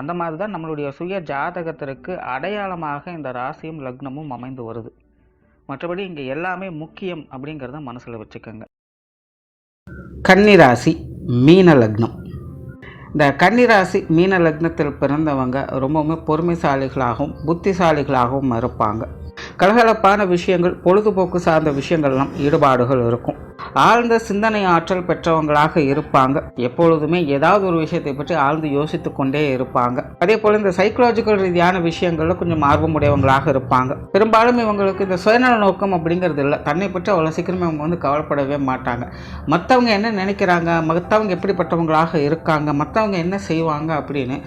அந்த மாதிரி தான் நம்மளுடைய சுய ஜாதகத்திற்கு அடையாளமாக இந்த ராசியும் லக்னமும் அமைந்து வருது. மற்றபடி இங்கே எல்லாமே முக்கியம் அப்படிங்கிறத மனசில் வச்சுக்கோங்க. கன்னிராசி மீன லக்னம். இந்த கன்னிராசி மீன லக்னத்தில் பிறந்தவங்க ரொம்பவுமே பொறுமைசாலிகளாகவும் புத்திசாலிகளாகவும் இருப்பாங்க. கலகலப்பான விஷயங்கள் பொழுதுபோக்கு சார்ந்த விஷயங்கள்லாம் ஈடுபாடுகள் இருக்கும். ஆழ்ந்த சிந்தனை ஆற்றல் பெற்றவங்களாக இருப்பாங்க. எப்பொழுதுமே ஏதாவது ஒரு விஷயத்தை பற்றி ஆழ்ந்து யோசித்து கொண்டே இருப்பாங்க. அதே போல் இந்த சைக்கலாஜிக்கல் ரீதியான விஷயங்களில் கொஞ்சம் ஆர்வமுடையவங்களாக இருப்பாங்க. பெரும்பாலும் இவங்களுக்கு இந்த சுயநல நோக்கம் அப்படிங்கிறது இல்லை. தன்னை பற்றி அவ்வளோ சீக்கிரமே அவங்க வந்து கவலைப்படவே மாட்டாங்க. மற்றவங்க என்ன நினைக்கிறாங்க மற்றவங்க எப்படிப்பட்டவங்களாக இருக்காங்க மற்றவங்க என்ன செய்வாங்க அப்படின்னு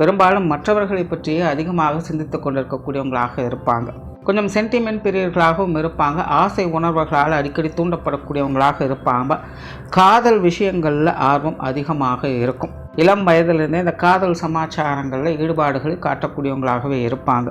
பெரும்பாலும் மற்றவர்களை பற்றியே அதிகமாக சிந்தித்து கொண்டிருக்கக்கூடியவங்களாக இருப்பாங்க. கொஞ்சம் சென்டிமெண்ட் பிரியர்களாகவும் இருப்பாங்க. ஆசை உணர்வுகளால் அடிக்கடி தூண்டப்படக்கூடியவங்களாக இருப்பாங்க. காதல் விஷயங்களில் ஆர்வம் அதிகமாக இருக்கும். இளம் வயதிலிருந்தே இந்த காதல் சமாச்சாரங்களில் ஈடுபாடுகளை காட்டக்கூடியவங்களாகவே இருப்பாங்க.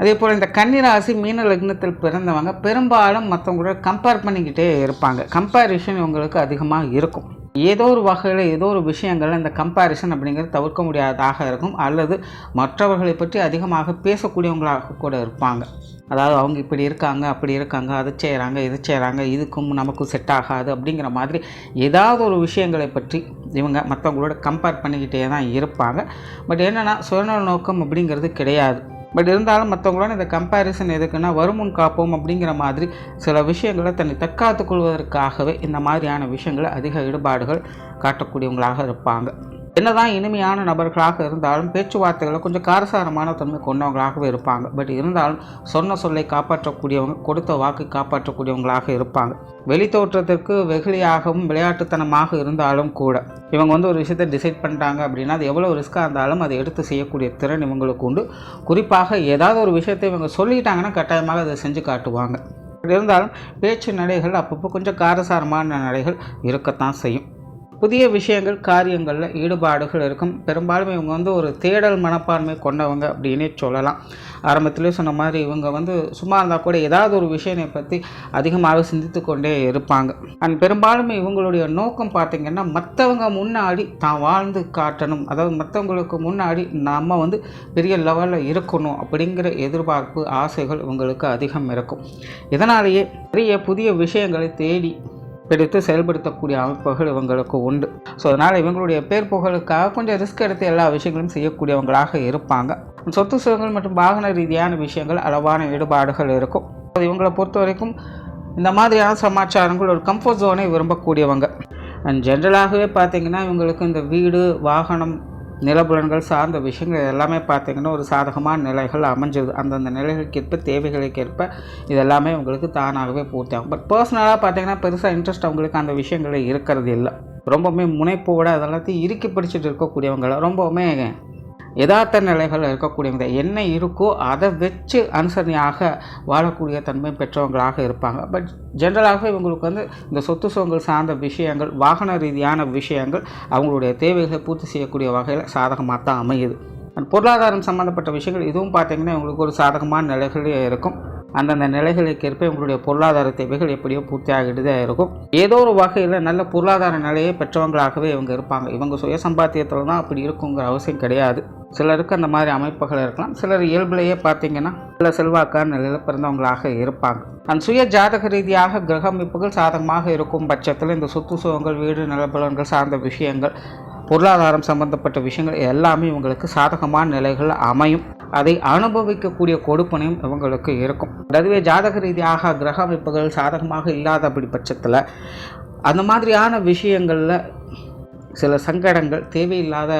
அதே போல் இந்த கன்னிராசி மீன லக்னத்தில் பிறந்தவங்க பெரும்பாலும் மற்றவங்களோட கம்பேர் பண்ணிக்கிட்டே இருப்பாங்க. கம்பேரிஷன் இவங்களுக்கு அதிகமாக இருக்கும். ஏதோ ஒரு வகையில் ஏதோ ஒரு விஷயங்கள் இந்த கம்பேரிசன் அப்படிங்கிறது தவிர்க்க முடியாததாக இருக்கும். அல்லது மற்றவர்களை பற்றி அதிகமாக பேசக்கூடியவங்களாக கூட இருப்பாங்க. அதாவது அவங்க இப்படி இருக்காங்க அப்படி இருக்காங்க அதை செய்கிறாங்க இது செய்கிறாங்க இதுக்கும் நமக்கும் செட் ஆகாது அப்படிங்கிற மாதிரி ஏதாவது ஒரு விஷயங்களை பற்றி இவங்க மற்றவங்களோட கம்பேர் பண்ணிக்கிட்டே தான் இருப்பாங்க. பட் என்னென்னா சுயநல நோக்கம் அப்படிங்கிறது கிடையாது. பட் இருந்தாலும் மற்றவங்களோட இந்த கம்பேரிசன் எதுக்குன்னா வருமுன் காப்போம் அப்படிங்கிற மாதிரி சில விஷயங்களை தன்னை தற்காத்து கொள்வதற்காகவே இந்த மாதிரியான விஷயங்களை அதிக ஈடுபாடுகள் காட்டக்கூடியவங்களாக இருப்பாங்க. என்னதான் இனிமையான நபர்களாக இருந்தாலும் பேச்சுவார்த்தைகளை கொஞ்சம் காரசாரமான தன்மை கொண்டவங்களாகவே இருப்பாங்க. பட் இருந்தாலும் சொன்ன சொல்லை காப்பாற்றக்கூடியவங்க கொடுத்த வாக்கு காப்பாற்றக்கூடியவங்களாக இருப்பாங்க. வெளி தோற்றத்திற்கு வெகுளியாகவும் விளையாட்டுத்தனமாக இருந்தாலும் கூட இவங்க வந்து ஒரு விஷயத்தை டிசைட் பண்ணுறாங்க அப்படின்னா அது எவ்வளோ ரிஸ்க்காக இருந்தாலும் அதை எடுத்து செய்யக்கூடிய திறன் இவங்களுக்கு உண்டு. குறிப்பாக ஏதாவது ஒரு விஷயத்தை இவங்க சொல்லிட்டாங்கன்னா கட்டாயமாக அதை செஞ்சு காட்டுவாங்க. இருந்தாலும் பேச்சு நடைகள் அப்பப்போ கொஞ்சம் காரசாரமான நடைகள் இருக்கத்தான் செய்யும். புதிய விஷயங்கள் காரியங்களில் ஈடுபாடுகள் இருக்கும். பெரும்பாலும் இவங்க வந்து ஒரு தேடல் மனப்பான்மை கொண்டவங்க அப்படின்னே சொல்லலாம். ஆரம்பத்திலே சொன்ன மாதிரி இவங்க வந்து சும்மா இருந்தால் கூட ஏதாவது ஒரு விஷயத்தை பற்றி அதிகமாக சிந்தித்து கொண்டே இருப்பாங்க. அண்ட் பெரும்பாலும் இவங்களுடைய நோக்கம் பார்த்திங்கன்னா மற்றவங்க முன்னாடி தான் வாழ்ந்து காட்டணும். அதாவது மற்றவங்களுக்கு முன்னாடி நம்ம வந்து பெரிய லெவலில் இருக்கணும் அப்படிங்கிற எதிர்பார்ப்பு ஆசைகள் இவங்களுக்கு அதிகம் இருக்கும். இதனாலேயே பெரிய புதிய விஷயங்களை தேடி எடுத்து செயல்படுத்தக்கூடிய அமைப்புகள் இவங்களுக்கு உண்டு. ஸோ அதனால் இவங்களுடைய பேர் புகழுக்காக கொஞ்சம் ரிஸ்க் எடுத்து எல்லா விஷயங்களும் செய்யக்கூடியவங்களாக இருப்பாங்க. சொத்து சுகங்கள் மற்றும் வாகன ரீதியான விஷயங்கள் அளவான ஈடுபாடுகள் இருக்கும். இவங்களை பொறுத்த வரைக்கும் இந்த மாதிரியான சமாச்சாரங்கள் ஒரு கம்ஃபர்ட் ஜோனை விரும்பக்கூடியவங்க. அண்ட் ஜென்ரலாகவே பார்த்திங்கன்னா இவங்களுக்கு இந்த வீடு வாகனம் நிலபுலன்கள் சார்ந்த விஷயங்கள் எல்லாமே பார்த்திங்கன்னா ஒரு சாதகமான நிலைகள் அமைஞ்சது. அந்தந்த நிலைகளுக்கேற்ப தேவைகளுக்கேற்ப இதெல்லாமே உங்களுக்கு தானாகவே பூர்த்தி ஆகும் பட் பர்சனலாக பார்த்தீங்கன்னா பெருசாக இன்ட்ரெஸ்ட் அவங்களுக்கு அந்த விஷயங்களில் இருக்கிறது இல்லை. ரொம்பவுமே முனைப்போட அதெல்லாத்தையும் இறுக்கி பிடிச்சிட்டு இருக்கக்கூடியவங்களை ரொம்பவுமே யதார்த்த நிலைகள் இருக்கக்கூடியவங்க என்ன இருக்கோ அதை வச்சு அனுசரணையாக வாழக்கூடிய தன்மை பெற்றவங்களாக இருப்பாங்க. பட் ஜென்ரலாகவே இவங்களுக்கு வந்து இந்த சொத்து சுகங்கள் சார்ந்த விஷயங்கள் வாகன ரீதியான விஷயங்கள் அவங்களுடைய தேவைகளை பூர்த்தி செய்யக்கூடிய வகையில் சாதகமாக தான் அமையுது. பொருளாதாரம் சம்மந்தப்பட்ட விஷயங்கள் இதுவும் பார்த்திங்கன்னா இவங்களுக்கு ஒரு சாதகமான நிலைகளே இருக்கும். அந்தந்த நிலைகளுக்கேற்ப உங்களுடைய பொருளாதார தேவைகள் எப்படியோ பூர்த்தி ஆகிட்டு தான் இருக்கும். ஏதோ ஒரு வகையில் நல்ல பொருளாதார நிலையை பெற்றவங்களாகவே இவங்க இருப்பாங்க. இவங்க சுய சம்பாத்தியத்தில் தான் அப்படி இருக்குங்கிற அவசியம் கிடையாது. சிலருக்கு அந்த மாதிரி அமைப்புகள் இருக்கலாம். சிலர் இயல்பிலேயே பார்த்தீங்கன்னா சில செல்வாக்கான நிலையில் பிறந்தவங்களாக இருப்பாங்க. அந்த சுய ஜாதக ரீதியாக கிரக அமைப்புகள் சாதகமாக இருக்கும் பட்சத்தில் இந்த சொத்து சுகங்கள் வீடு நிலப்பலன்கள் சார்ந்த விஷயங்கள் பொருளாதாரம் சம்பந்தப்பட்ட விஷயங்கள் எல்லாமே இவங்களுக்கு சாதகமான நிலைகள் அமையும். அதை அனுபவிக்கக்கூடிய கொடுப்பனையும் இவங்களுக்கு இருக்கும். அதுவே ஜாதக ரீதியாக கிரக அமைப்புகள் சாதகமாக இல்லாத அப்படி பட்சத்தில் அந்த மாதிரியான விஷயங்களில் சில சங்கடங்கள் தேவையில்லாத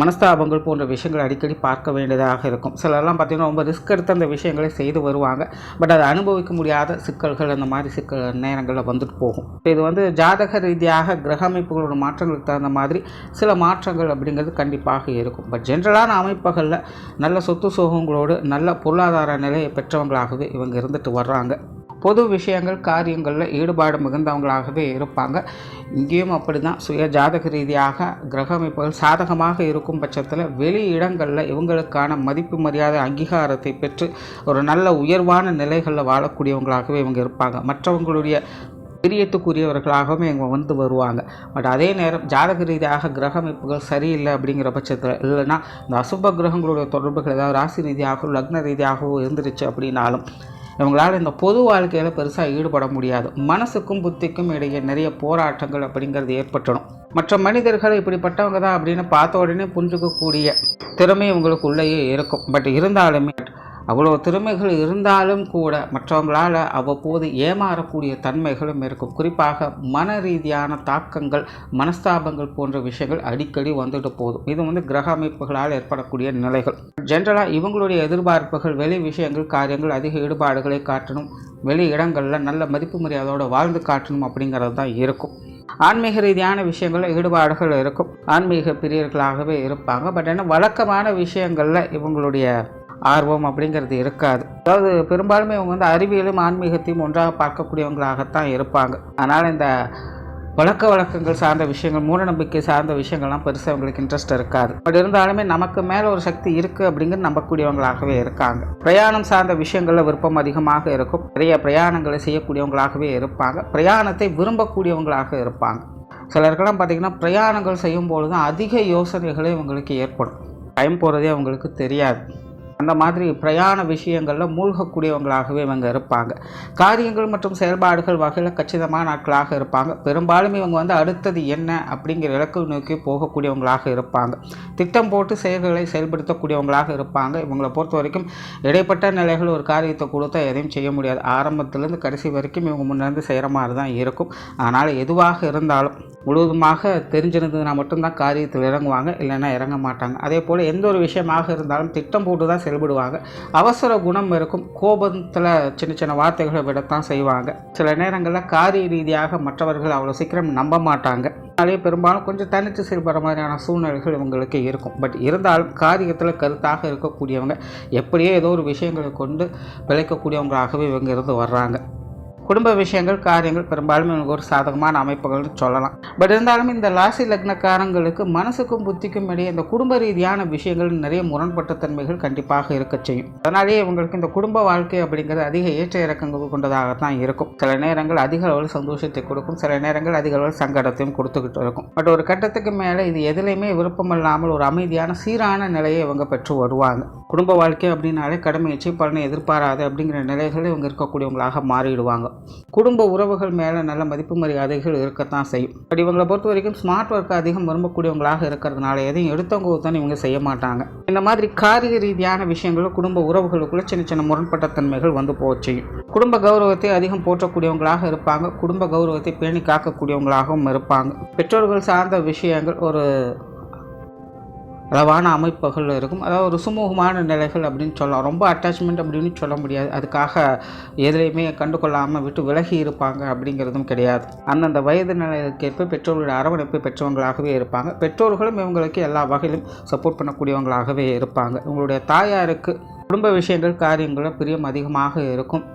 மனஸ்தாபங்கள் போன்ற விஷயங்கள் அடிக்கடி பார்க்க வேண்டியதாக இருக்கும். சிலர்லாம் பார்த்திங்கன்னா ரொம்ப ரிஸ்க் எடுத்து அந்த விஷயங்களை செய்து வருவாங்க. பட் அதை அனுபவிக்க முடியாத சிக்கல்கள் அந்த மாதிரி சிக்கல் நேரங்களில் வந்துட்டு போகும். இது வந்து ஜாதக ரீதியாக கிரக அமைப்புகளோட மாற்றங்களுக்கு தகுந்த மாதிரி சில மாற்றங்கள் அப்படிங்கிறது கண்டிப்பாக இருக்கும். பட் ஜென்ரலான அமைப்புகளில் நல்ல சொத்து சுகங்களோடு நல்ல பொருளாதார நிலையை பெற்றவங்களாகவே இவங்க இருந்துட்டு வர்றாங்க. பொது விஷயங்கள் காரியங்களில் ஈடுபாடு மிகுந்தவங்களாகவே இருப்பாங்க. இங்கேயும் அப்படி தான் சுய ஜாதக ரீதியாக கிரக அமைப்புகள் சாதகமாக இருக்கும் பட்சத்தில் வெளி இடங்களில் இவங்களுக்கான மதிப்பு மரியாதை அங்கீகாரத்தை பெற்று ஒரு நல்ல உயர்வான நிலைகளில் வாழக்கூடியவங்களாகவே இவங்க இருப்பாங்க. மற்றவங்களுடைய பிரியத்துக்குரியவர்களாகவும் இவங்க வந்து வருவாங்க. பட் அதே நேரம் ஜாதக ரீதியாக கிரக அமைப்புகள் சரியில்லை அப்படிங்கிற பட்சத்தில் இல்லைன்னா இந்த அசுப கிரகங்களுடைய தொடர்புகள் ஏதாவது ராசி ரீதியாகவும் லக்ன ரீதியாகவும் இருந்துருச்சு அப்படின்னாலும் இவங்களால் இந்த பொது வாழ்க்கையில் பெருசாக ஈடுபட முடியாது. மனசுக்கும் புத்திக்கும் இடையே நிறைய போராட்டங்கள் அப்படிங்கிறது ஏற்பட்டுடும். மற்ற மனிதர்கள் இப்படிப்பட்டவங்க தான் அப்படின்னு பார்த்த உடனே புரிஞ்சுக்கக்கூடிய திறமை இவங்களுக்குள்ளேயே இருக்கும். பட் இருந்தாலுமே அவ்வளோ திறமைகள் இருந்தாலும் கூட மற்றவங்களால் அவ்வப்போது ஏமாறக்கூடிய தன்மைகளும் இருக்கும். குறிப்பாக மன ரீதியான தாக்கங்கள் மனஸ்தாபங்கள் போன்ற விஷயங்கள் அடிக்கடி வந்துட்டு போதும். இது வந்து கிரக அமைப்புகளால் ஏற்படக்கூடிய நிலைகள். ஜென்ரலாக இவங்களுடைய எதிர்பார்ப்புகள் வெளி விஷயங்கள் காரியங்கள் அதிக ஈடுபாடுகளை காட்டணும் வெளி இடங்களில் நல்ல மதிப்பு மரியாதையோடு வாழ்ந்து காட்டணும் அப்படிங்கிறது தான் இருக்கும். ஆன்மீக ரீதியான விஷயங்களில் ஈடுபாடுகள் இருக்கும். ஆன்மீக பிரியர்களாகவே இருப்பாங்க. பட் என்ன வழக்கமான விஷயங்களில் இவங்களுடைய ஆர்வம் அப்படிங்கிறது இருக்காது. அதாவது பெரும்பாலுமே இவங்க வந்து அறிவியலும் ஆன்மீகத்தையும் ஒன்றாக பார்க்கக்கூடியவங்களாகத்தான் இருப்பாங்க. அதனால் இந்த பழக்க வழக்கங்கள் சார்ந்த விஷயங்கள் மூடநம்பிக்கை சார்ந்த விஷயங்கள்லாம் பெருசாக அவங்களுக்கு இன்ட்ரெஸ்ட் இருக்காது. பட் இருந்தாலுமே நமக்கு மேலே ஒரு சக்தி இருக்குது அப்படிங்கிறது நம்பக்கூடியவங்களாகவே இருக்காங்க. பிரயாணம் சார்ந்த விஷயங்களில் விருப்பம் அதிகமாக இருக்கும். நிறைய பிரயாணங்களை செய்யக்கூடியவங்களாகவே இருப்பாங்க. பிரயாணத்தை விரும்பக்கூடியவங்களாக இருப்பாங்க. சிலருக்கெல்லாம் பார்த்திங்கன்னா பிரயாணங்கள் செய்யும் பொழுது அதிக யோசனைகளே இவங்களுக்கு ஏற்படும். டைம் போகிறதே அவங்களுக்கு தெரியாது. அந்த மாதிரி பிரயாண விஷயங்களில் மூழ்கக்கூடியவங்களாகவே இவங்க இருப்பாங்க. காரியங்கள் மற்றும் செயல்பாடுகள் வகையில் கச்சிதமான நாட்களாக இருப்பாங்க. பெரும்பாலும் இவங்க வந்து அடுத்தது என்ன அப்படிங்கிற இலக்கு நோக்கி போகக்கூடியவங்களாக இருப்பாங்க. திட்டம் போட்டு செயல்களை செயல்படுத்தக்கூடியவங்களாக இருப்பாங்க. இவங்களை பொறுத்த வரைக்கும் இடைப்பட்ட நிலைகள் ஒரு காரியத்தை கொடுத்தா எதையும் செய்ய முடியாது. ஆரம்பத்துலேருந்து கடைசி வரைக்கும் இவங்க முன்னேருந்து செய்கிற மாதிரி தான் இருக்கும். அதனால் எதுவாக இருந்தாலும் முழுவதுமாக தெரிஞ்சிருந்ததுன்னா மட்டும்தான் காரியத்தில் இறங்குவாங்க இல்லைன்னா இறங்க மாட்டாங்க. அதே போல் எந்த ஒரு விஷயமாக இருந்தாலும் திட்டம் போட்டு தான் செயல்படுவாங்க. அவசர குணம் இருக்கும். கோபத்தில் சின்ன சின்ன வார்த்தைகளை விடத்தான் செய்வாங்க. சில நேரங்களில் காரிய ரீதியாக மற்றவர்கள் அவ்வளோ சீக்கிரம் நம்ப மாட்டாங்க. அதனாலே பெரும்பாலும் கொஞ்சம் தனித்து செயல்படுற மாதிரியான சூழ்நிலைகள் இவங்களுக்கு இருக்கும். பட் இருந்தாலும் காரியத்தில் கருத்தாக இருக்கக்கூடியவங்க எப்படியோ ஏதோ ஒரு விஷயங்களை கொண்டு விளைக்கக்கூடியவங்களாகவே இவங்க இருந்து வர்றாங்க. குடும்ப விஷயங்கள் காரியங்கள் பெரும்பாலும் எனக்கு ஒரு சாதகமான அமைப்புகள்னு சொல்லலாம். பட் இருந்தாலும் இந்த ராசி லக்னக்காரங்களுக்கு மனசுக்கும் புத்திக்கும் இடையே இந்த குடும்ப ரீதியான விஷயங்கள் நிறைய முரண்பட்ட தன்மைகள் கண்டிப்பாக இருக்க செய்யும். அதனாலேயே இவங்களுக்கு இந்த குடும்ப வாழ்க்கை அப்படிங்கிறது அதிக ஏற்ற இறக்கங்கள் கொண்டதாகத்தான் இருக்கும். சில நேரங்கள் அதிக அளவில் சந்தோஷத்தை கொடுக்கும் சில நேரங்கள் அதிக அளவில் சங்கடத்தையும் கொடுத்துக்கிட்டு இருக்கும். பட் ஒரு கட்டத்துக்கு மேலே இது எதுலையுமே விருப்பம் இல்லாமல் ஒரு அமைதியான சீரான நிலையை இவங்க பெற்று வருவாங்க. குடும்ப வாழ்க்கை அப்படின்னாலே கடமையச்சு பலனை எதிர்பாராது அப்படிங்கிற நிலைகளில் இவங்க இருக்கக்கூடியவங்களாக மாறிடுவாங்க. குடும்ப உறவுகள் மேலே நல்ல மதிப்பு மரியாதைகள் இருக்கத்தான் செய்யும். பட் இவங்களை பொறுத்த வரைக்கும் ஸ்மார்ட் ஒர்க் அதிகம் விரும்பக்கூடியவங்களாக இருக்கிறதுனால எதையும் எடுத்தவங்க தான் இவங்க செய்ய மாட்டாங்க. இந்த மாதிரி காரிய ரீதியான விஷயங்களும் குடும்ப உறவுகளுக்குள்ள சின்ன சின்ன முரண்பட்ட தன்மைகள் வந்து போச்சு குடும்ப கௌரவத்தை அதிகம் போற்றக்கூடியவங்களாக இருப்பாங்க. குடும்ப கௌரவத்தை பேணி காக்கக்கூடியவங்களாகவும் இருப்பாங்க. பெற்றோர்கள் சார்ந்த விஷயங்கள் ஒரு அளவான அமைப்புகள் இருக்கும். அதாவது ஒரு சுமூகமான நிலைகள் அப்படின்னு சொல்லலாம். ரொம்ப அட்டாச்மெண்ட் அப்படின்னு சொல்ல முடியாது. அதுக்காக எதுலேயுமே கண்டுகொள்ளாமல் விட்டு விலகி இருப்பாங்க அப்படிங்கிறதும் கிடையாது. அந்தந்த வயது நிலைக்கேற்ப பெற்றோர்களுடைய அரவணைப்பு பெற்றவங்களாகவே இருப்பாங்க. பெற்றோர்களும் இவங்களுக்கு எல்லா வகையிலும் சப்போர்ட் பண்ணக்கூடியவங்களாகவே இருப்பாங்க. இவங்களுடைய தாயாருக்கு குடும்ப விஷயங்கள் காரியங்களில் பிரியம் அதிகமாக இருக்கும்.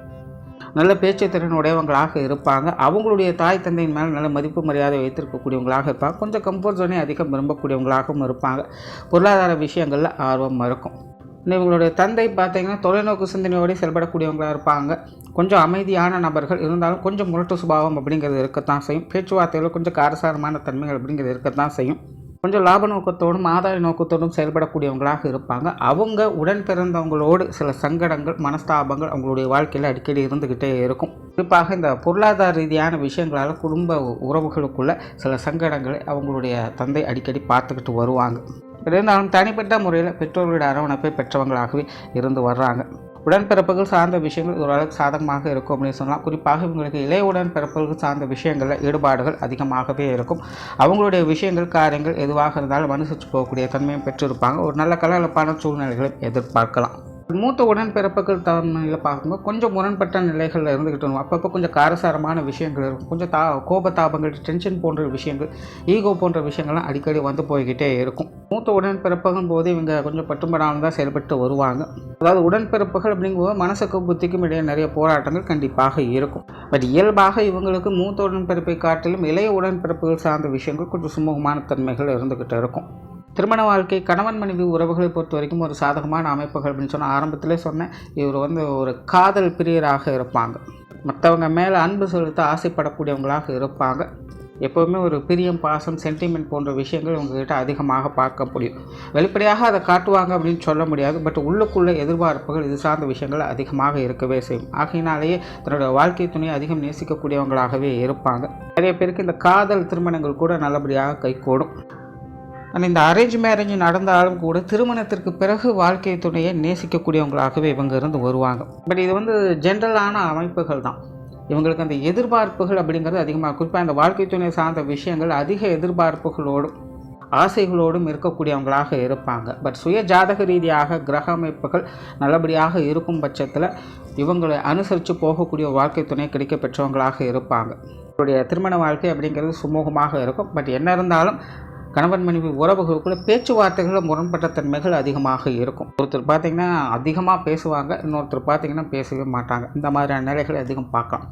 நல்ல பேச்சு திறன் உடையவங்களாக இருப்பாங்க. அவங்களுடைய தாய் தந்தையின் மேலே நல்ல மதிப்பு மரியாதை வைத்திருக்கக்கூடியவங்களாக இருப்பாங்க. கொஞ்சம் கம்ஃபர்ட் ஜோனை அதிகம் விரும்பக்கூடியவங்களாகவும் இருப்பாங்க. பொருளாதார விஷயங்களில் ஆர்வம் இருக்கும். இவங்களுடைய தந்தை பார்த்தீங்கன்னா தொலைநோக்கு சிந்தனையோடு செயல்படக்கூடியவங்களாக இருப்பாங்க. கொஞ்சம் அமைதியான நபர்கள் இருந்தாலும் கொஞ்சம் முரட்டு சுபாவம் அப்படிங்கிறது இருக்கத்தான் செய்யும். பேச்சுவார்த்தையில் கொஞ்சம் காரசாரமான தன்மைகள் அப்படிங்கிறது இருக்கத்தான் செய்யும். கொஞ்சம் லாப நோக்கத்தோடும் ஆதாய நோக்கத்தோடும் செயல்படக்கூடியவங்களாக இருப்பாங்க. அவங்க உடன் பிறந்தவங்களோடு சில சங்கடங்கள் மனஸ்தாபங்கள் அவங்களுடைய வாழ்க்கையில் அடிக்கடி இருந்துக்கிட்டே இருக்கும். குறிப்பாக இந்த பொருளாதார ரீதியான விஷயங்களால் குடும்ப உறவுகளுக்குள்ள சில சங்கடங்களை அவங்களுடைய தந்தை அடிக்கடி பார்த்துக்கிட்டு வருவாங்க. இருந்தாலும் தனிப்பட்ட முறையில் பெற்றோர்களுடைய அரவணைப்பை பெற்றவங்களாகவே இருந்து வர்றாங்க. உடன்பிறப்புகள் சார்ந்த விஷயங்கள் ஓரளவுக்கு சாதகமாக இருக்கும் அப்படின்னு சொல்லலாம். குறிப்பாக இவங்களுக்கு இளைய உடன்பிறப்புகள் சார்ந்த விஷயங்களில் ஈடுபாடுகள் அதிகமாகவே இருக்கும். அவங்களுடைய விஷயங்கள் காரியங்கள் எதுவாக இருந்தாலும் அனுசரித்து போகக்கூடிய தன்மையும் பெற்றிருப்பாங்க. ஒரு நல்ல கலகலப்பான சூழ்நிலைகளை எதிர்பார்க்கலாம். மூத்த உடன்பிறப்புகள் தன்மையில் பார்க்கும்போது கொஞ்சம் முரண்பட்ட நிலைகளில் இருந்துக்கிட்டு வரும். அப்பப்போ கொஞ்சம் காரசாரமான விஷயங்கள் இருக்கும். கொஞ்சம் தா கோபத்தாபங்கள் டென்ஷன் போன்ற விஷயங்கள் ஈகோ போன்ற விஷயங்கள்லாம் அடிக்கடி வந்து போய்கிட்டே இருக்கும். மூத்த உடன்பிறப்புகள் போது இவங்க கொஞ்சம் பட்டுப்படாமல் தான் செயல்பட்டு வருவாங்க. அதாவது உடன்பிறப்புகள் அப்படிங்கும்போது மனசுக்கும் புத்திக்கும் இடையே நிறைய போராட்டங்கள் கண்டிப்பாக இருக்கும். பட் இயல்பாக இவங்களுக்கு மூத்த உடன்பிறப்பை காட்டிலும் இளைய உடன்பிறப்புகள் சார்ந்த விஷயங்கள் கொஞ்சம் சுமூகமான தன்மைகள் இருந்துக்கிட்டு இருக்கும். திருமண வாழ்க்கை கணவன் மனைவி உறவுகளை பொறுத்த வரைக்கும் ஒரு சாதகமான அமைப்புகள் அப்படின்னு சொன்னால் ஆரம்பத்திலே சொன்னேன். இவர் வந்து ஒரு காதல் பிரியராக இருப்பாங்க. மற்றவங்க மேலே அன்பு செலுத்த ஆசைப்படக்கூடியவங்களாக இருப்பாங்க. எப்போவுமே ஒரு பிரியம் பாசம் சென்டிமெண்ட் போன்ற விஷயங்கள் உங்ககிட்ட அதிகமாக பார்க்க முடியும். வெளிப்படையாக அதை காட்டுவாங்க அப்படின்னு சொல்ல முடியாது. பட் உள்ளுக்குள்ளே எதிர்பார்ப்புகள் இது சார்ந்த விஷயங்கள் அதிகமாக இருக்கவே செய்யும். ஆகையினாலேயே தன்னுடைய வாழ்க்கை துணையை அதிகம் நேசிக்கக்கூடியவங்களாகவே இருப்பாங்க. நிறைய பேருக்கு இந்த காதல் திருமணங்கள் கூட நல்லபடியாக கைகூடும். ஆனால் இந்த அரேஞ்ச் மேரேஜ் நடந்தாலும் கூட திருமணத்திற்கு பிறகு வாழ்க்கை துணையை நேசிக்கக்கூடியவங்களாகவே இவங்க இருந்து வருவாங்க. பட் இது வந்து ஜென்ரலான அமைப்புகள் தான். இவங்களுக்கு அந்த எதிர்பார்ப்புகள் அப்படிங்கிறது அதிகமாக குறிப்பாக அந்த வாழ்க்கை துணை சார்ந்த விஷயங்கள் அதிக எதிர்பார்ப்புகளோடும் ஆசைகளோடும் இருக்கக்கூடியவங்களாக இருப்பாங்க. பட் சுய ஜாதக ரீதியாக கிரக அமைப்புகள் நல்லபடியாக இருக்கும் பட்சத்தில் இவங்களை அனுசரித்து போகக்கூடிய வாழ்க்கை துணை கிடைக்க பெற்றவங்களாக இருப்பாங்க. இவருடைய திருமண வாழ்க்கை அப்படிங்கிறது சுமூகமாக இருக்கும். பட் என்ன இருந்தாலும் கணவன் மனைவி உறவுகளுக்குள்ள பேச்சுவார்த்தைகளில் முரண்பட்ட தன்மைகள் அதிகமாக இருக்கும். ஒருத்தர் பார்த்தீங்கன்னா அதிகமாக பேசுவாங்க இன்னொருத்தர் பார்த்தீங்கன்னா பேசவே மாட்டாங்க. இந்த மாதிரியான நிலைகளை அதிகம் பார்க்கலாம்.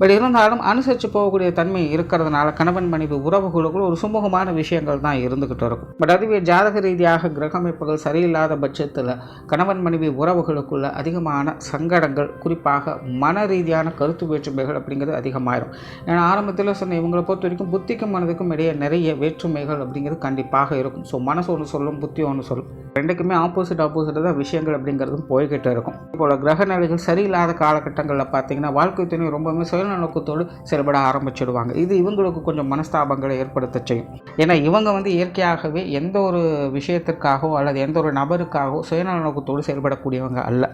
பட் இருந்தாலும் அனுசரித்து போகக்கூடிய தன்மை இருக்கிறதுனால கணவன் மனைவி உறவுகளுக்குள்ள ஒரு சுமூகமான விஷயங்கள் தான் இருந்துக்கிட்டு இருக்கும். பட் அதுவே ஜாதக ரீதியாக கிரகமைப்புகள் சரியில்லாத பட்சத்தில் கணவன் மனைவி உறவுகளுக்குள்ள அதிகமான சங்கடங்கள் குறிப்பாக மன ரீதியான கருத்து வேற்றுமைகள் அப்படிங்கிறது அதிகமாயிரும். ஏன்னா ஆரம்பத்தில் சொன்ன இவங்களை பொறுத்த வரைக்கும் புத்திக்கும் மனதுக்கும் இடையே நிறைய வேற்றுமைகள் அப்படிங்கிறது கண்டிப்பாக இருக்கும். ஸோ மனசு ஒன்று சொல்லும் புத்தி ஒன்று சொல்லும். ரெண்டுக்குமே ஆப்போசிட் ஆப்போசிட் தான் விஷயங்கள் அப்படிங்கிறதும் போய்கிட்டு இருக்கும். இப்போ கிரக நிலைகள் சரியில்லாத காலகட்டங்களில் பார்த்தீங்கன்னா வாழ்க்கை துணை ரொம்பவுமே சுயநலக்கத்தோடு செயல்பட ஆரம்பிச்சிடுவாங்க. இது இவங்களுக்கு கொஞ்சம் மனஸ்தாபங்களை ஏற்படுத்த செய்யும். ஏன்னா இவங்க வந்து இயற்கையாகவே எந்த ஒரு விஷயத்திற்காகவோ அல்லது எந்த ஒரு நபருக்காகவோ சுயநல நோக்கத்தோடு செயல்படக்கூடியவங்க அல்ல.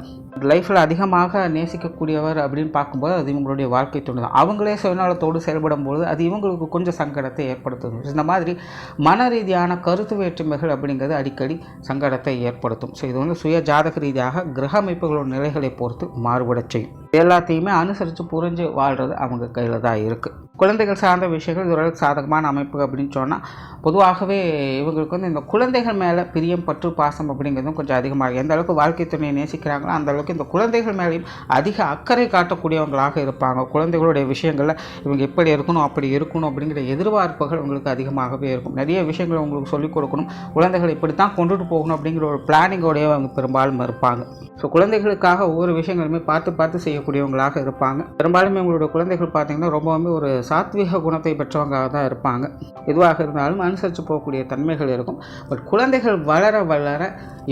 லைஃப்பில் அதிகமாக நேசிக்கக்கூடியவர் அப்படின்னு பார்க்கும்போது அது இவங்களுடைய வாழ்க்கை துணை தான். அவங்களே சுயநலத்தோடு செயல்படும் போது அது இவங்களுக்கு கொஞ்சம் சங்கடத்தை ஏற்படுத்தும். இந்த மாதிரி மன ரீதியான கருத்து வேற்றுமைகள் அப்படிங்கிறது அடிக்கடி சங்கடத்தை ஏற்படுத்தும். ஸோ இது வந்து சுய ஜாதக ரீதியாக கிரக அமைப்புகளோட நிலைகளை பொறுத்து மாறுபடச் செய்யும். எல்லாத்தையுமே அனுசரித்து புரிஞ்சு அப்படின்றது அவங்க கையில் தான் இருக்குது குழந்தைகள் சார்ந்த விஷயங்கள் இது ஓரளவுக்கு சாதகமான அமைப்பு அப்படின்னு சொன்னால் பொதுவாகவே இவங்களுக்கு வந்து இந்த குழந்தைகள் மேலே பிரியம் பற்று பாசம் அப்படிங்கிறதும் கொஞ்சம் அதிகமாக எந்த அளவுக்கு வாழ்க்கை துணையை நேசிக்கிறாங்களோ அந்த அளவுக்கு இந்த குழந்தைகள் மேலேயும் அதிக அக்கறை காட்டக்கூடியவங்களாக இருப்பாங்க. குழந்தைகளுடைய விஷயங்களில் இவங்க எப்படி இருக்கணும் அப்படி இருக்கணும் அப்படிங்கிற எதிர்பார்ப்புகள் உங்களுக்கு அதிகமாகவே இருக்கும். நிறைய விஷயங்களை உங்களுக்கு சொல்லிக் கொடுக்கணும். குழந்தைகள் இப்படி தான் கொண்டுட்டு போகணும் அப்படிங்கிற ஒரு பிளானிங்கோடைய அவங்க பெரும்பாலும் இருப்பாங்க. ஸோ குழந்தைகளுக்காக ஒவ்வொரு விஷயங்களுமே பார்த்து பார்த்து செய்யக்கூடியவங்களாக இருப்பாங்க. பெரும்பாலுமே உங்களோட குழந்தைகள் பார்த்திங்கன்னா ரொம்பவுமே ஒரு சாத்விக குணத்தை பெற்றவங்களாக தான் இருப்பாங்க. எதுவாக இருந்தாலும் அனுசரித்து போகக்கூடிய தன்மைகள் இருக்கும். பட் குழந்தைகள் வளர வளர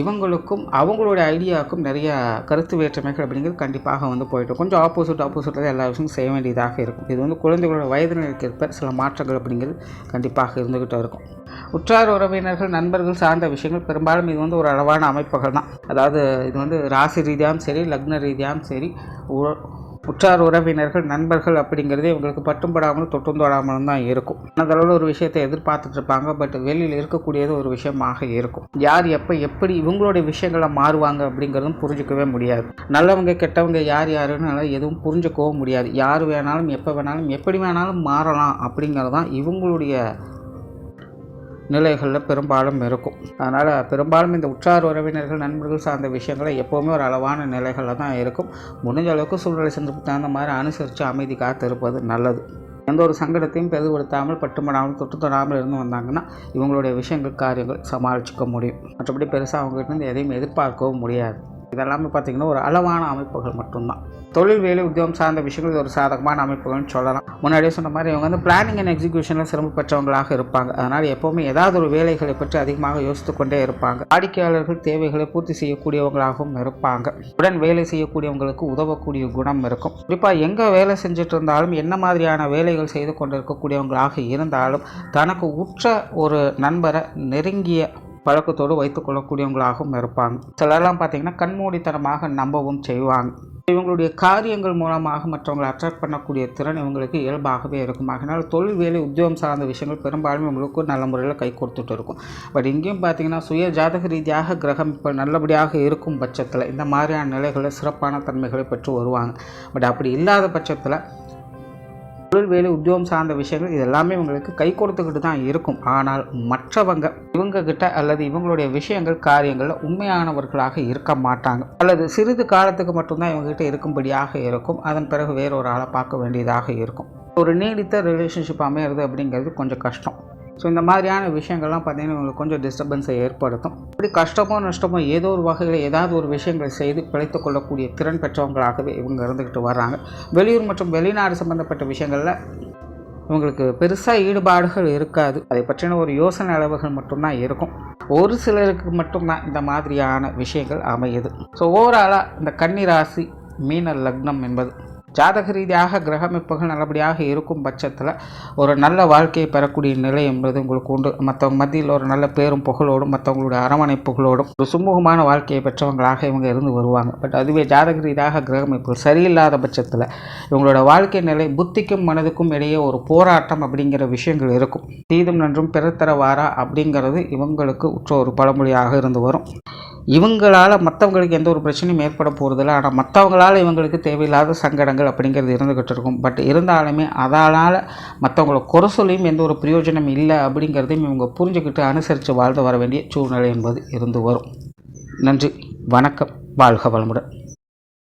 இவங்களுக்கும் அவங்களுடைய ஐடியாவுக்கும் நிறைய கருத்து வேற்றுமைகள் அப்படிங்கிறது கண்டிப்பாக வந்து போயிட்டு கொஞ்சம் ஆப்போசிட் ஆப்போசிட்டில் எல்லா விஷயமும் செய்ய வேண்டியதாக இருக்கும். இது வந்து குழந்தைகளோட வயது நிலைக்கேற்ப சில மாற்றங்கள் அப்படிங்கிறது கண்டிப்பாக இருந்துக்கிட்டு இருக்கும். உற்றார் உறவினர்கள் நண்பர்கள் சார்ந்த விஷயங்கள் பெரும்பாலும் இது வந்து ஒரு அளவான அமைப்புகள் தான். அதாவது இது வந்து ராசி ரீதியாகவும் சரி லக்ன ரீதியாகவும் சரி உற்றார் உறவினர்கள் நண்பர்கள் அப்படிங்கிறது இவங்களுக்கு பட்டும் படாமலும் தொட்டும் தொடாமலும் தான் இருக்கும். அதளவில் ஒரு விஷயத்தை எதிர்பார்த்துட்டு இருப்பாங்க பட் வெளியில் இருக்கக்கூடியது ஒரு விஷயமாக இருக்கும். யார் எப்போ எப்படி இவங்களுடைய விஷயங்களை மாறுவாங்க அப்படிங்கிறதும் புரிஞ்சுக்கவே முடியாது. நல்லவங்க கெட்டவங்க யார் யாருன்னு எதுவும் புரிஞ்சுக்கவும் முடியாது. யார் வேணாலும் எப்போ வேணாலும் எப்படி வேணாலும் மாறலாம் அப்படிங்கிறது தான் இவங்களுடைய நிலைகளில் பெரும்பாலும் இருக்கும். அதனால் பெரும்பாலும் இந்த உற்றார் உறவினர்கள் நண்பர்கள் சார்ந்த விஷயங்களை எப்போவுமே ஒரு அளவான நிலைகளில் தான் இருக்கும். முடிஞ்ச அளவுக்கு சூழ்நிலை சந்தர்ப்பத்துக்கு தகுந்த மாதிரி அனுசரித்து அமைதி காத்திருப்பது நல்லது. எந்த ஒரு சங்கடத்தையும் பெதுபடுத்தாமல் பட்டுமடாமல் தொட்டு தொடாமல் இருந்து வந்தாங்கன்னா இவங்களுடைய விஷயங்கள் காரியங்கள் சமாளிச்சுக்க முடியும். மற்றபடி பெருசாக அவங்ககிட்ட இருந்து எதையும் எதிர்பார்க்கவும் முடியாது. இதெல்லாமே பார்த்திங்கன்னா ஒரு அளவான அமைப்புகள் மட்டும்தான். தொழில் வேலை உத்தியோகம் சார்ந்த விஷயங்கள் இது ஒரு சாதகமான அமைப்புகள்னு சொல்லலாம். முன்னாடியே சொன்ன மாதிரி இவங்க வந்து பிளானிங் அண்ட் எக்ஸிக்யூஷனில் சிரமம் பெற்றவங்களாக இருப்பாங்க. அதனால் எப்போவுமே ஏதாவது ஒரு வேலைகளை பற்றி அதிகமாக யோசித்து கொண்டே இருப்பாங்க. வாடிக்கையாளர்கள் தேவைகளை பூர்த்தி செய்யக்கூடியவங்களாகவும் இருப்பாங்க. உடன் வேலை செய்யக்கூடியவங்களுக்கு உதவக்கூடிய குணம் இருக்கும். குறிப்பாக எங்கே வேலை செஞ்சுட்டு இருந்தாலும் என்ன மாதிரியான வேலைகள் செய்து கொண்டிருக்கக்கூடியவங்களாக இருந்தாலும் தனக்கு உற்ற ஒரு நண்பரை நெருங்கிய பழக்கத்தோடு வைத்துக் கொள்ளக்கூடியவங்களாகவும் இருப்பாங்க. சிலர்லாம் பார்த்தீங்கன்னா கண்மூடித்தனமாக நம்பவும் செய்வாங்க. இவங்களுடைய காரியங்கள் மூலமாக மற்றவங்களை அட்ராக்ட் பண்ணக்கூடிய திறன் இவங்களுக்கு இயல்பாகவே இருக்கும். அதனால் தொழில் வேலை உத்தியோகம் சார்ந்த விஷயங்கள் பெரும்பாலும் இவங்களுக்கு நல்ல முறையில் கை கொடுத்துட்டு இருக்கும். பட் இங்கேயும் பார்த்தீங்கன்னா சுய ஜாதக ரீதியாக கிரகம் இப்போ நல்லபடியாக இருக்கும் பட்சத்தில் இந்த மாதிரியான நிலைகளில் சிறப்பான தன்மைகளை பெற்று வருவாங்க. பட் அப்படி இல்லாத பட்சத்தில் தொழில் வேலை உத்தியோகம் சார்ந்த விஷயங்கள் இது எல்லாமே இவங்களுக்கு கை கொடுத்துக்கிட்டு தான் இருக்கும். ஆனால் மற்றவங்க இவங்க கிட்ட அல்லது இவங்களுடைய விஷயங்கள் காரியங்களில் உண்மையானவர்களாக இருக்க மாட்டாங்க. அல்லது சிறிது காலத்துக்கு மட்டும்தான் இவங்ககிட்ட இருக்கும்படியாக இருக்கும். அதன் பிறகு வேறொரு ஆளை பார்க்க வேண்டியதாக இருக்கும். ஒரு நீடித்த ரிலேஷன்ஷிப் அமையிறது அப்படிங்கிறது கொஞ்சம் கஷ்டம். ஸோ இந்த மாதிரியான விஷயங்கள்லாம் பார்த்தீங்கன்னா உங்களுக்கு கொஞ்சம் டிஸ்டர்பன்ஸை ஏற்படுத்தும். இப்படி கஷ்டமோ நஷ்டமோ ஏதோ ஒரு வகையில் ஏதாவது ஒரு விஷயங்களை செய்து பிழைத்து கொள்ளக்கூடிய திறன் பெற்றவங்களாகவே இவங்க இருந்துக்கிட்டு வர்றாங்க. வெளியூர் மற்றும் வெளிநாடு சம்பந்தப்பட்ட விஷயங்களில் இவங்களுக்கு பெருசாக ஈடுபாடுகள் இருக்காது. அதை பற்றின ஒரு யோசனை அளவுகள் மட்டும்தான் இருக்கும். ஒரு சிலருக்கு மட்டும்தான் இந்த மாதிரியான விஷயங்கள் அமையுது. ஸோ ஓவராலாக இந்த கன்னிராசி மீன லக்னம் என்பது ஜாதக ரீதியாக கிரகமைப்புகள் நல்லபடியாக இருக்கும் பட்சத்தில் ஒரு நல்ல வாழ்க்கையை பெறக்கூடிய நிலை என்பது உங்களுக்கு உண்டு. மற்றவங்க மத்தியில் ஒரு நல்ல பேரும் புகழோடும் மற்றவங்களுடைய அரவணைப்புகளோடும் ஒரு சுமூகமான வாழ்க்கையை பெற்றவங்களாக இவங்க இருந்து வருவாங்க. பட் அதுவே ஜாதக ரீதியாக கிரகமைப்புகள் சரியில்லாத பட்சத்தில் இவங்களோட வாழ்க்கை நிலை புத்திக்கும் மனதுக்கும் இடையே ஒரு போராட்டம் அப்படிங்கிற விஷயங்கள் இருக்கும். தீதும் நன்றும் பிறத்தரவாரா அப்படிங்கிறது இவங்களுக்கு உற்ற ஒரு பழமொழியாக இருந்து வரும். இவங்களால் மற்றவங்களுக்கு எந்த ஒரு பிரச்சனையும் ஏற்பட போகிறதில்ல ஆனால் மற்றவங்களால் இவங்களுக்கு தேவையில்லாத சங்கடங்கள் அப்படிங்கிறது இருந்துக்கிட்டு இருக்கும் பட் இருந்தாலுமே அதனால் மற்றவங்கள குறை சொல்லியும் எந்த ஒரு பிரயோஜனம் இல்லை அப்படிங்கிறதையும் இவங்க புரிஞ்சுக்கிட்டு அனுசரித்து வாழ்ந்து வர வேண்டிய சூழ்நிலை என்பது இருந்து வரும். நன்றி. வணக்கம். வாழ்க வளமுடன்.